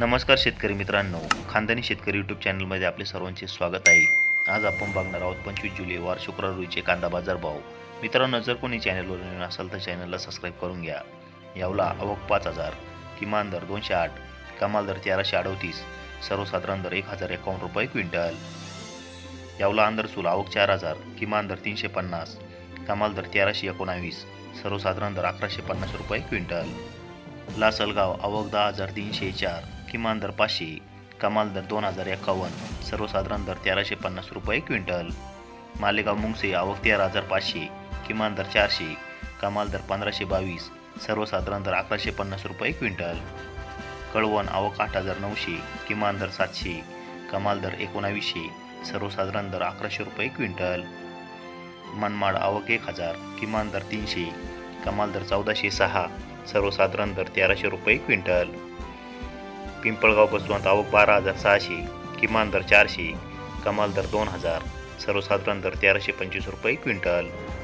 नमस्कार शेतकरी मित्रांनो. खानदानी शेतकरी यूट्यूब चॅनलमध्ये आपले सर्वांचे स्वागत आहे. आज आपण बघणार आहोत पंचवीस जुलै वार शुक्रवार रोजीचे कांदा बाजार भाव. मित्रांनो जर कोणी चॅनलवर नवीन असाल तर चॅनलला सबस्क्राईब करून घ्या. यावला आवक पाच हजार किमान दर दोनशे आठ कमाल दर तेराशे अडोतीस सर्वसाधारण दर एक हजार एकावन्न रुपये क्विंटल. यावला आंदरसूल आवक चार हजार किमान दर तीनशे पन्नास कमाल दर तेराशे एकोणावीस सर्वसाधारण दर अकराशे पन्नास रुपये क्विंटल. लासलगाव आवक दहा हजार तीनशे चार किमान दर पाचशे कमाल दर दोन हजार एकावन्न सर्वसाधारण दर तेराशे पन्नास रुपये क्विंटल. मालेगाव मुंगसे आवक तेरा हजार पाचशे किमान दर चारशे कमाल दर पंधराशे बावीस सर्वसाधारण दर अकराशे पन्नास रुपये क्विंटल. कळवण आवक आठ हजार नऊशे किमान दर सातशे कमाल दर एकोणावीसशे सर्वसाधारण दर अकराशे रुपये क्विंटल. मनमाड आवक एक हजार किमान दर तीनशे कमाल दर चौदाशे सहा सर्वसाधारण दर तेराशे रुपये क्विंटल. पिंपळगाव बसवंत आवक बारा हजार सहाशे किमान दर चारशे कमाल दर दोन हजार सर्वसाधारण दर तेराशे पंचवीस रुपये क्विंटल.